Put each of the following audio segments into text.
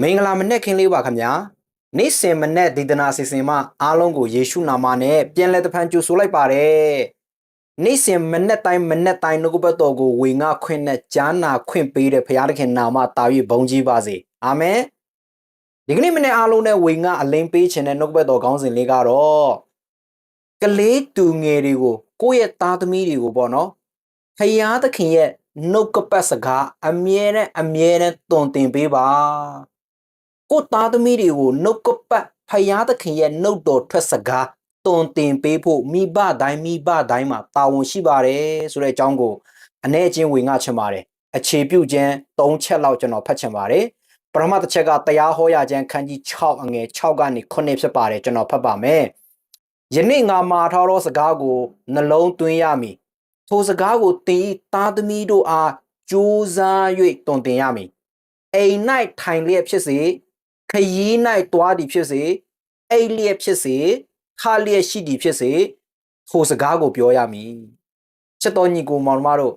မင်္ဂလာမနေ့ခင်းလေးပါခင်ဗျာနေ့စဉ်မနေ့ဒေသနာစီစဉ်မှာအားလုံးကိုယေရှုနာမနဲ့ပြန်လည်တဖန်ကြိုဆိုလိုက်ပါတယ်နေ့စဉ်မနေ့တိုင်းမနေ့တိုင်းနှုတ်ကပတ်တော်ကိုဝေငှခွင့်နဲ့ကြားနာခွင့်ပေးတဲ့ဘုရားသခင်နာမတာ၍ဘုန်းကြီးပါစေအာမင်ဒီကနေ့မနေ့အားလုံးနဲ့ဝေငှအလင်းပေးခြင်းတဲ့နှုတ်ကပတ်တော်ခေါင်းစဉ်လေးကတော့ကလေးတူငယ်တွေကိုကိုယ့်ရဲ့သားသမီးတွေကိုပေါ့နော်ဖယားသခင်ရဲ့နှုတ်ကပတ်စကားအမြဲတမ်းအမြဲတမ်းတုံသင်ပေးပါ ကိုယ့်သားသမီးတွေကိုနှုတ်ကပတ်ဖယားသခင်ရဲ့နှုတ်တော်ထွက်စကားတုံတင်ပေးဖို့မိဘတိုင်းမိဘတိုင်းမှာတာဝန်ရှိပါတယ်ဆိုတဲ့အကြောင်းကိုအ ਨੇ အချင်းဝင်ငှချင်ပါတယ်အခြေပြုခြင်း၃ချက်လောက်ကျွန်တော်ဖတ်ချင်ပါတယ်ပထမတစ်ချက်ကတရားဟောရခြင်းခန်းကြီး6အငယ်6ကနေ9ဖြစ်ပါတယ်ကျွန်တော်ဖတ်ပါမယ်ယနေ့ငါမှာထားသောစကားကိုနှလုံးသွင်းရမည်ထိုစကားကိုသင်၏သားသမီးတို့အားကြိုးစား၍တုံတင်ရမည်အိမ်၌ထိုင်လျက်ဖြစ်စေ ခရီး၌တွားသည်ဖြစ်စေအိတ်လျက်ဖြစ်စေခါလျက်ရှိသည်ဖြစ်စေထိုစကားကိုပြောရမည်ချက်တော်ညီကိုမောင်မတို့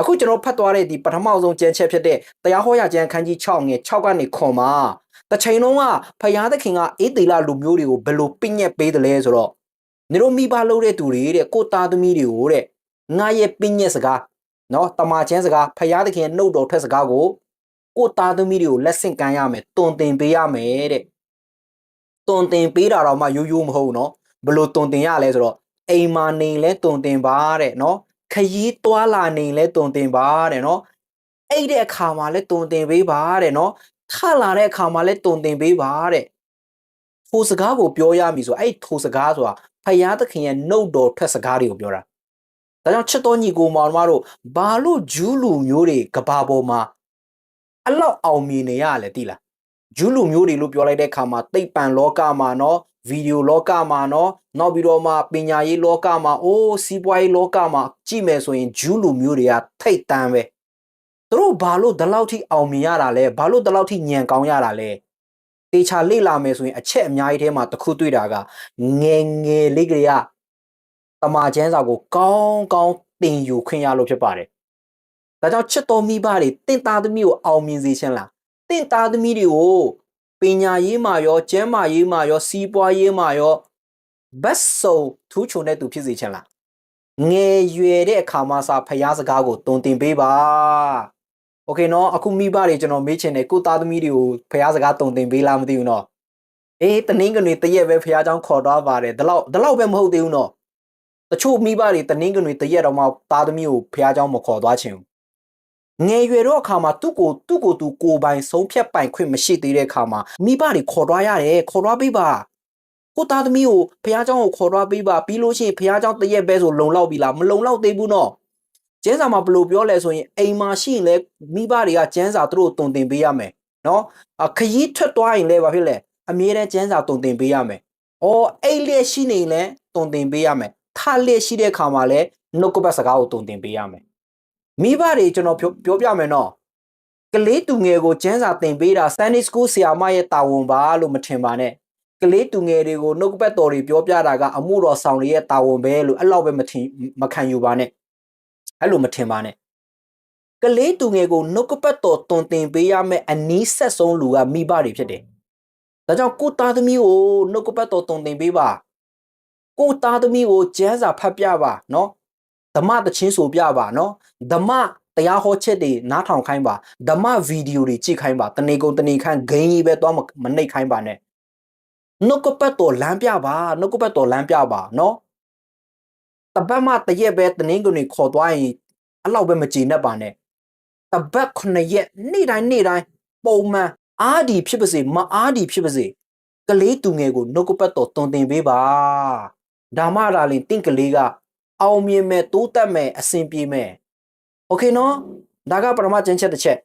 အခုကျွန်တော်ဖတ်သွားတဲ့ဒီပထမဆုံးကျမ်းချက်ဖြစ်တဲ့တရားဟောရကျမ်းခန်းကြီး6ငယ်6ကနေခွန်မှာတစ်ချိန်လုံးကဖယားသခင်ကအေးတေလလူမျိုးတွေကိုဘယ်လိုပြညက်ပေးတယ်လဲဆိုတော့နေတို့မိဘလုပ်တဲ့သူတွေတဲ့ကိုသားသမီးတွေကိုတဲ့ငါရဲ့ပြညက်စကားနော်တမန်ကျမ်းစကားဖယားသခင်ရဲ့နှုတ်တော်ထွက်စကားကို ကိုသားသမီးတွေကိုလက်ဆင့်ကမ်းရမယ်တွန်တင်ပေးရမယ်တဲ့တွန်တင်ပေးတာတော့မှရိုးရိုးမဟုတ်နော်ဘလို့တွန်တင်ရလဲဆိုတော့အိမ်မာနေလဲတွန်တင်ပါတဲ့နော်ခရီးသွားလာနေလဲတွန်တင်ပါတဲ့နော်အဲ့တဲ့အခါမှာလဲတွန်တင်ပေးပါတဲ့နော်ထလာတဲ့အခါမှာလဲတွန်တင်ပေးပါတဲ့ထိုစကားကိုပြောရမည်ဆိုအဲ့ထိုစကားဆိုတာဖယားသခင်ရဲ့နှုတ်တော်ထွက်စကားတွေကိုပြောတာဒါကြောင့်ချစ်တော်ညီကိုမောင်တို့ဘာလို့ဂျူးလူမျိုးတွေကဘာပေါ်မှာ အဲ့လောက်အောင်မြင်နေရလဲတိလားဂျူးလူမျိုးတွေလို့ပြောလိုက်တဲ့ခါမှာသိပ္ပံလောကမှာနော်ဗီဒီယိုလောကမှာနော်နောက်ပြီးတော့မှပညာရေးလောကမှာအိုးစီးပွားရေးလောကမှာကြည့်မယ်ဆိုရင်ဂျူးလူမျိုးတွေကထိတ်တန်းပဲသူတို့ဘာလို့ဒီလောက်ထိအောင်မြင်ရတာလဲဘာလို့ဒီလောက်ထိညံကောင်းရတာလဲတေချာလေ့လာမယ်ဆိုရင်အချက်အများကြီးထဲမှာတစ်ခုတွေ့တာကငယ်ငယ်လေးကလေးကတမာကျန်းစာကိုကောင်းကောင်းတင်ယူခွင့်ရလို့ဖြစ်ပါတယ် ဒါကြောင့်ချစ်တော်မိဘတွေတင့်သားသမီးကိုအောင်မြင်စေခြင်းလားတင့်သားသမီးတွေကိုပညာရေးမှာရောကျန်းမာရေးမှာရောစီးပွားရေးမှာရောဘတ်စုံထူးချွန်တဲ့သူဖြစ်စေခြင်းလားငယ်ရွယ်တဲ့အခါမှာစာဖျားစကားကိုတုံတင်ပေးပါโอเคเนาะအခုမိဘတွေကျွန်တော်မေးချင်တယ်ကိုသားသမီးတွေကိုဖျားစကားတုံတင်ပေးလားမသိဘူးเนาะအေးတနင်္ဂနွေတရက်ပဲဖျားเจ้าခေါ်တော့ပါတယ်ဒီလောက်ဒီလောက်ပဲမဟုတ်သေးဘူးเนาะတချို့မိဘတွေတနင်္ဂနွေတရက်တော့မှသားသမီးကိုဖျားเจ้าမခေါ်သွားချင်ဘူး ငယ်ရွယ်တော့အခါမှာသူ့ကိုသူ့ကိုသူကိုယ်ပိုင်ဆုံးဖြတ်ပိုင်ခွင့်မရှိသေးတဲ့အခါမှာမိဘတွေခေါ်သွားရတယ်ခေါ်သွားပေးပါကိုသားသမီးကိုဖះเจ้าကိုခေါ်သွားပေးပါပြီးလို့ရှိရင်ဖះเจ้าတရက်ပဲဆိုလုံလောက်ပြီလားမလုံလောက်သေးဘူးနော်ကျန်းစာမှာဘယ်လိုပြောလဲဆိုရင်အိမ်မှာရှိရင်လည်းမိဘတွေကကျန်းစာသူတို့တုံတင်ပေးရမယ်နော်အခရီးထွက်သွားရင်လည်းဘာဖြစ်လဲအမြဲတမ်းကျန်းစာတုံတင်ပေးရမယ်အော်အိတ်လက်ရှိနေရင်လည်းတုံတင်ပေးရမယ်ထလက်ရှိတဲ့အခါမှာလည်းနှုတ်ကပတ်စကားကိုတုံတင်ပေးရမယ် မိဘတွေကျွန်တော်ပြောပြောပြမယ်နော်ကလေးတူငယ်ကိုကျန်းစာသင်ပေးတာ Sunday School ဆရာမရဲ့တာဝန်ပါလို့မထင်ပါနဲ့ကလေးတူငယ်တွေကိုနှုတ်ကပတ်တော်တွေပြောပြတာကအမှုတော်ဆောင်တွေရဲ့တာဝန်ပဲလို့အဲ့လောက်ပဲမထင်မခံယူပါနဲ့အဲ့လိုမထင်ပါနဲ့ကလေးတူငယ်ကိုနှုတ်ကပတ်တော်တွင်တင်ပေးရမယ့်အနည်းဆက်ဆုံးလူကမိဘတွေဖြစ်တယ်ဒါကြောင့်ကိုသားသမီးကိုနှုတ်ကပတ်တော်တွင်တင်ပေးပါကိုသားသမီးကိုကျန်းစာဖတ်ပြပါနော် ဓမ္မတချင်းဆိုပြပါနော်ဓမ္မတရားဟောချက်တွေနားထောင်ခိုင်းပါဓမ္မဗီဒီယိုတွေကြည့်ခိုင်းပါတနေကုန်တနေခန့်ဂိမ်းကြီးပဲသွားမမနှိပ်ခိုင်းပါနဲ့နှုတ်ကပတ်တော်လမ်းပြပါနှုတ်ကပတ်တော်လမ်းပြပါနော်တပတ်မှတရက်ပဲတနင်္ဂနွေခေါ်သွားရင်အဲ့လောက်ပဲမကြည်နဲ့ပါနဲ့တပတ်ခုနှစ်ရက်နေ့တိုင်းနေ့တိုင်းပုံမှန်အားဒီဖြစ်ပါစေမအားဒီဖြစ်ပါစေကလေးတူငယ်ကိုနှုတ်ကပတ်တော်တုံတင်ပေးပါဒါမှဒါလင်တင့်ကလေးက အောင်မြင်မဲ့တိုးတက်မဲ့အဆင်ပြေမဲ့โอเคနော်ဒါကပထမကျမ်းချက်တစ်ချက်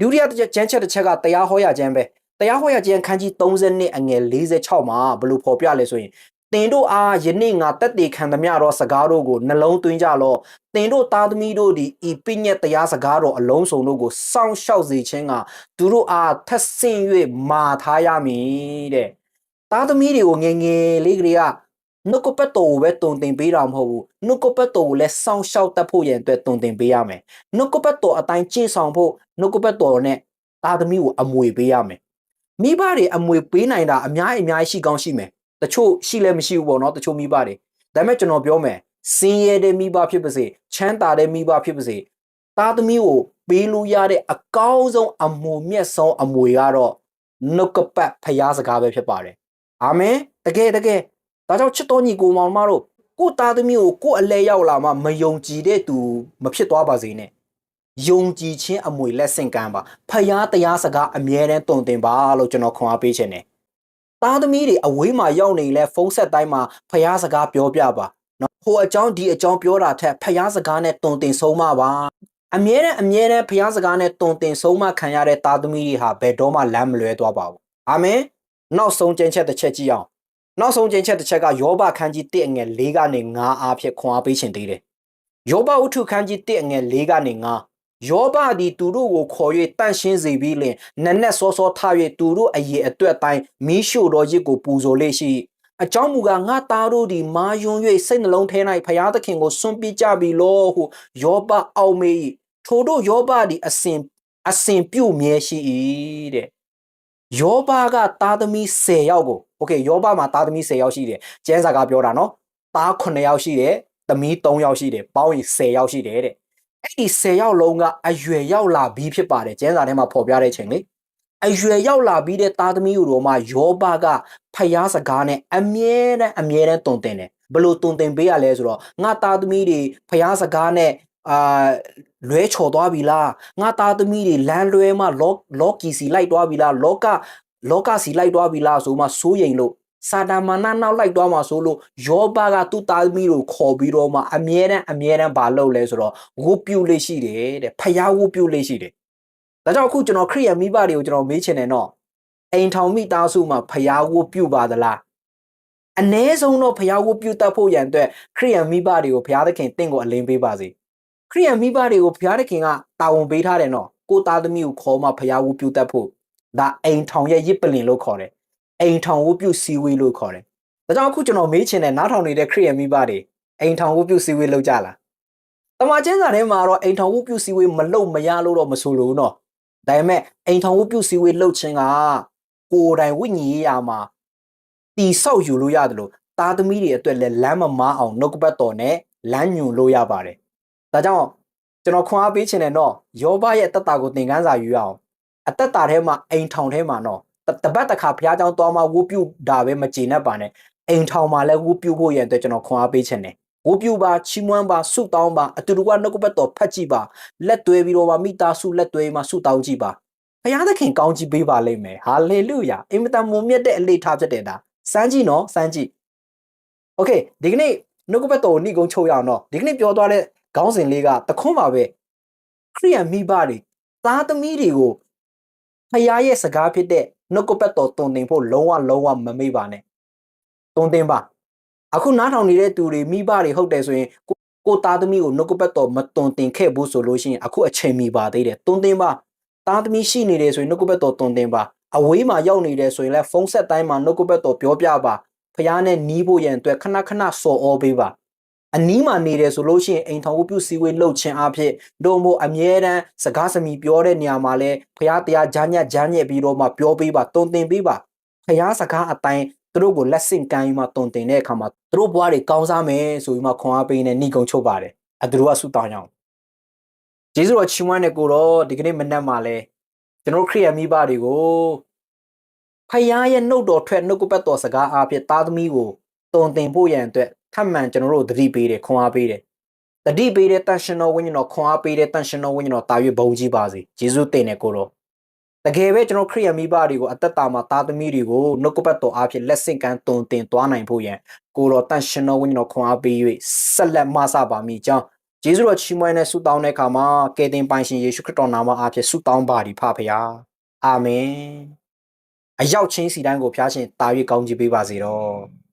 ဒုတိယကျမ်းချက်တစ်ချက်ကတရားဟောရကျမ်းပဲတရားဟောရကျမ်းခန်းကြီး30နှစ်အငယ်46မှာဘယ်လိုဖော်ပြလဲဆိုရင်တင်တို့အားယနေ့ငါတက်တည်ခံသမျှသောစကားတို့ကိုနှလုံးသွင်းကြလော့တင်တို့သားသမီးတို့သည်ဤပညတ်တရားစကားတော်အလုံးစုံတို့ကိုစောင့်ရှောက်စေခြင်းကသူတို့အားထက်ဆင့်၍မာထားရမည်တဲ့သားသမီးတွေကိုငယ်ငယ်လေးကလေးက နှုတ်ကပတ်တော်ကိုပဲတုံတင်ပေးတာမဟုတ်ဘူးနှုတ်ကပတ်တော်ကိုလည်းစောင့်ရှောက်တတ်ဖို့ရန်အတွက်တုံတင်ပေးရမယ်နှုတ်ကပတ်တော်အတိုင်းကျင့်ဆောင်ဖို့နှုတ်ကပတ်တော်နဲ့သားသမီးကိုအမွေပေးရမယ်မိဘတွေအမွေပေးနိုင်တာအများကြီးအများကြီးရှိကောင်းရှိမယ်တချို့ရှိလည်းမရှိဘူးပေါ့နော်တချို့မိဘတွေဒါပေမဲ့ကျွန်တော်ပြောမယ်စင်းရဲတဲ့မိဘဖြစ်ပါစေချမ်းသာတဲ့မိဘဖြစ်ပါစေသားသမီးကိုပေးလို့ရတဲ့အကောင်းဆုံးအမွေမြတ်ဆုံးအမွေကတော့နှုတ်ကပတ်ဖရားစကားပဲဖြစ်ပါတယ်အာမင်တကယ်တကယ် ဒါကြောင့်ချစ်တော်ညီကိုမောင်မတို့ကိုယ့်သားသမီးကိုကိုယ့်အလဲရောက်လာမှမယုံကြည်တဲ့သူမဖြစ်သွားပါစေနဲ့ယုံကြည်ခြင်းအမွေလက်ဆင့်ကမ်းပါဖယားတရားစကားအမြဲတမ်းတုံတင်ပါလို့ကျွန်တော်ခွန်အားပေးခြင်းတယ်သားသမီးတွေအဝေးမှာရောက်နေလဲဖုန်းဆက်တိုင်းမှာဖယားစကားပြောပြပါနော်ဟိုအကြောင်းဒီအကြောင်းပြောတာထက်ဖယားစကားနဲ့တုံတင်ဆုံးမပါအမြဲတမ်းအမြဲတမ်းဖယားစကားနဲ့တုံတင်ဆုံးမခံရတဲ့သားသမီးတွေဟာဘယ်တော့မှလမ်းမလွဲသွားပါဘူးအာမင်နောက်ဆုံးကျင့်ချက်တစ်ချက်ကြည့်အောင် နောက်ဆုံးကျင့်ချက်တစ်ချက်ကယောဘခန်းကြီး1အငယ်4ကနေ9အားဖြင့်ခွန်အားပေးခြင်းတည်တယ်ယောဘဝတ္ထုခန်းကြီး1အငယ်4ကနေ9ယောဘသည်သူတို့ကိုခေါ်၍တန့်ရှင်းစေပြီးလင်နက်နက်စောစောထ၍သူတို့အရေးအတွက်အတိုင်းမီးရှို့တော်ရစ်ကိုပူဇော်လေရှိအကြောင်းမူကားငါသားတို့သည်မာယွန်း၍စိတ်နှလုံးထဲ၌ဖျားသခင်ကိုစွန့်ပစ်ကြပြီလောဟုယောဘအောက်မေ၏ထိုတို့ယောဘသည်အစဉ်အစဉ်ပြုတ်မြဲရှိ၏တဲ့ ယောဘကသားသမီး10ယောက်ကိုโอเคယောဘမှာသားသမီး10ယောက်ရှိတယ်ကျန်းစာကပြောတာနော်သား9ယောက်ရှိတယ်သမီး3ယောက်ရှိတယ်ပေါင်းရင်10ယောက်ရှိတယ်တဲ့ အဲ့ဒီ10ယောက်လုံးကအရွယ်ရောက်လာပြီးဖြစ်ပါတယ်ကျန်းစာထဲမှာဖော်ပြတဲ့ချိန်လေအရွယ်ရောက်လာပြီးတဲ့သားသမီးတို့မှယောဘကဖျားစကားနဲ့အမြဲတမ်းအမြဲတမ်းတုံတင်တယ်ဘလို့တုံတင်ပေးရလဲဆိုတော့ငါသားသမီးတွေဖျားစကားနဲ့ အာလွဲချော်သွားပြီလားငါသားသမီးတွေလမ်းလွဲမှလောလောကီစီလိုက်သွားပြီလားလောကလောကစီလိုက်သွားပြီလားဆိုမှစိုးရိမ်လို့စာတာမာနနောက်လိုက်သွားမှာဆိုလို့ယောဘကသူ့သားသမီးကိုခေါ်ပြီးတော့မှအမြဲတမ်းအမြဲတမ်းမလုပ်လဲဆိုတော့ဝုတ်ပြုတ်လေးရှိတယ်တဲ့ဖျားဝုတ်ပြုတ်လေးရှိတယ်ဒါကြောင့်အခုကျွန်တော်ခရိယန်မိဘတွေကိုကျွန်တော်မေးချင်တယ်နော်အိမ်ထောင်မိသားစုမှာဖျားဝုတ်ပြုတ်ပါသလားအ ਨੇ ဆုံးတော့ဖျားဝုတ်ပြုတ်တတ်ဖို့ရန်အတွက်ခရိယန်မိဘတွေကိုဘုရားသခင်တင့်ကိုအလင်းပေးပါစေ ခရိယန်မိဘတွေကိုဘုရားသခင်ကတာဝန်ပေးထားတယ်နော်ကိုသားသမီးကိုခေါ်မှဖျားဝုတ်ပြုတ်တတ်ဖို့ဒါအိမ်ထောင်ရဲ့ရစ်ပလင်လို့ခေါ်တယ်အိမ်ထောင်ဝုတ်ပြုတ်စီဝေးလို့ခေါ်တယ်ဒါကြောင့်အခုကျွန်တော်မေးချင်တယ်နားထောင်နေတဲ့ခရိယန်မိဘတွေအိမ်ထောင်ဝုတ်ပြုတ်စီဝေးလုပ်ကြလားတမန်ကျမ်းစာထဲမှာတော့အိမ်ထောင်ဝုတ်ပြုတ်စီဝေးမလုပ်မရလို့တော့မဆိုလို့နော်ဒါပေမဲ့အိမ်ထောင်ဝုတ်ပြုတ်စီဝေးလုပ်ခြင်းကကိုယ်တိုင်ဝိညာဉ်ရေးရာမှာတီဆောက်ယူလို့ရတယ်လို့သားသမီးတွေအတွက်လည်းလမ်းမမားအောင်နှုတ်ကပတ်တော်နဲ့လမ်းညွှန်လို့ရပါတယ် ဒါကြောင့်ကျွန်တော်ခွန်အားပေးခြင်းနဲ့တော့ယောဘရဲ့အသက်တာကိုသင်ခန်းစာယူရအောင်အသက်တာထဲမှာအိမ်ထောင်ထဲမှာတော့တပတ်တစ်ခါဘုရားကျောင်းသွားမှဝုပြုတာပဲမကျေနပ်ပါနဲ့အိမ်ထောင်မှာလည်းဝုပြုဖို့ရတဲ့အတွက်ကျွန်တော်ခွန်အားပေးခြင်းနဲ့ဝုပြုပါချီးမွမ်းပါဆုတောင်းပါအတူတူကနှုတ်ကပတ်တော်ဖတ်ကြည့်ပါလက်သွဲပြီးတော့ပါမိသားစုလက်သွဲမှာဆုတောင်းကြည့်ပါဘုရားသခင်ကောင်းကြီးပေးပါလိမ့်မယ်ဟာလေလုယာအင်မတန်မွန်မြတ်တဲ့အလေးထားဖြစ်တယ်ဒါစမ်းကြည့်နော်စမ်းကြည့်โอเคဒီကနေ့နှုတ်ကပတ်တော်ကိုနှိကုံချုပ်ရအောင်နော်ဒီကနေ့ပြောသွားတဲ့ ခေါင်းစဉ်လေးကတခွန်းပါပဲခရိယန်မိဘတွေသားသမီးတွေကိုဖခင်ရဲ့စကားဖြစ်တဲ့နှုတ်ကပတ်တော်တုံတင်ဖို့လုံးဝလုံးဝမမေ့ပါနဲ့တုံတင်ပါအခုနားထောင်နေတဲ့သူတွေမိဘတွေဟုတ်တယ်ဆိုရင်ကိုကိုသားသမီးကိုနှုတ်ကပတ်တော်မတုံတင်ခဲ့ဘူးဆိုလို့ရှိရင်အခုအချိန်မီပါသေးတယ်တုံတင်ပါသားသမီးရှိနေတယ်ဆိုရင်နှုတ်ကပတ်တော်တုံတင်ပါအဝေးမှာရောက်နေတယ်ဆိုရင်လည်းဖုန်းဆက်တိုင်းမှာနှုတ်ကပတ်တော်ပြောပြပါဖခင်နဲ့နီးဖို့ရန်အတွက်ခဏခဏစော်ဩပေးပါ အနီးမှာနေတယ်ဆိုလို့ရှိရင်အိမ်ထောင်ပြုစည်းဝေးလှုပ်ခြင်းအဖြစ်တို့မို့အမြဲတမ်းစကားစမီပြောတဲ့နေရာမှာလဲဖရားတရားဂျာညက်ဂျာညက်ပြီးတော့မှပြောပေးပါတုံတင်ပေးပါဖရားစကားအတိုင်းသူတို့ကိုလက်ဆင့်ကမ်းပြီးမှတုံတင်တဲ့အခါမှာသူတို့ဘွားတွေကောင်းစားမယ်ဆိုပြီးမှခွန်အားပေးနေနှိကုံချုပ်ပါတယ်အတူတူကဆုတောင်းကြအောင်ဂျေဇုတော်ချီးမွမ်းတဲ့ကိုတော့ဒီကနေ့မနက်မှာလဲကျွန်တော်ခရိယာမိဘတွေကိုဖရားရဲ့နှုတ်တော်ထွက်နှုတ်ကပတ်တော်စကားအားဖြင့်သားသမီးကိုတုံတင်ဖို့ရန်အတွက် ထပ်မံကျွန်တော်တို့သတိပေးတယ်ခွန်အားပေးတယ်တတိပေးတဲ့တန်ရှင်တော်ဝိညာဉ်တော်ခွန်အားပေးတဲ့တန်ရှင်တော်ဝိညာဉ်တော်တာ၍ဘုံကြီးပါစေယေရှုတင်တဲ့ကိုတော့တကယ်ပဲကျွန်တော်ခရိယမိဘတွေကိုအသက်တာမှာသားသမီးတွေကိုနှုတ်ကပတ်တော်အားဖြင့်လက်ဆင့်ကမ်းတုံတင်သွားနိုင်ဖို့ရန်ကိုတော်တန်ရှင်တော်ဝိညာဉ်တော်ခွန်အားပေး၍ဆက်လက်မဆပါမိကြောင်းယေရှုတော်ချီးမွမ်းတဲ့ဆုတောင်းတဲ့အခါမှာကယ်တင်ပိုင်ရှင်ယေရှုခရစ်တော်နာမအားဖြင့်ဆုတောင်းပါသည်ဖဖရာအာမင်အရောက်ချင်းစီတိုင်းကိုဖျားရှင်တာ၍ကောင်းချီးပေးပါစေတော့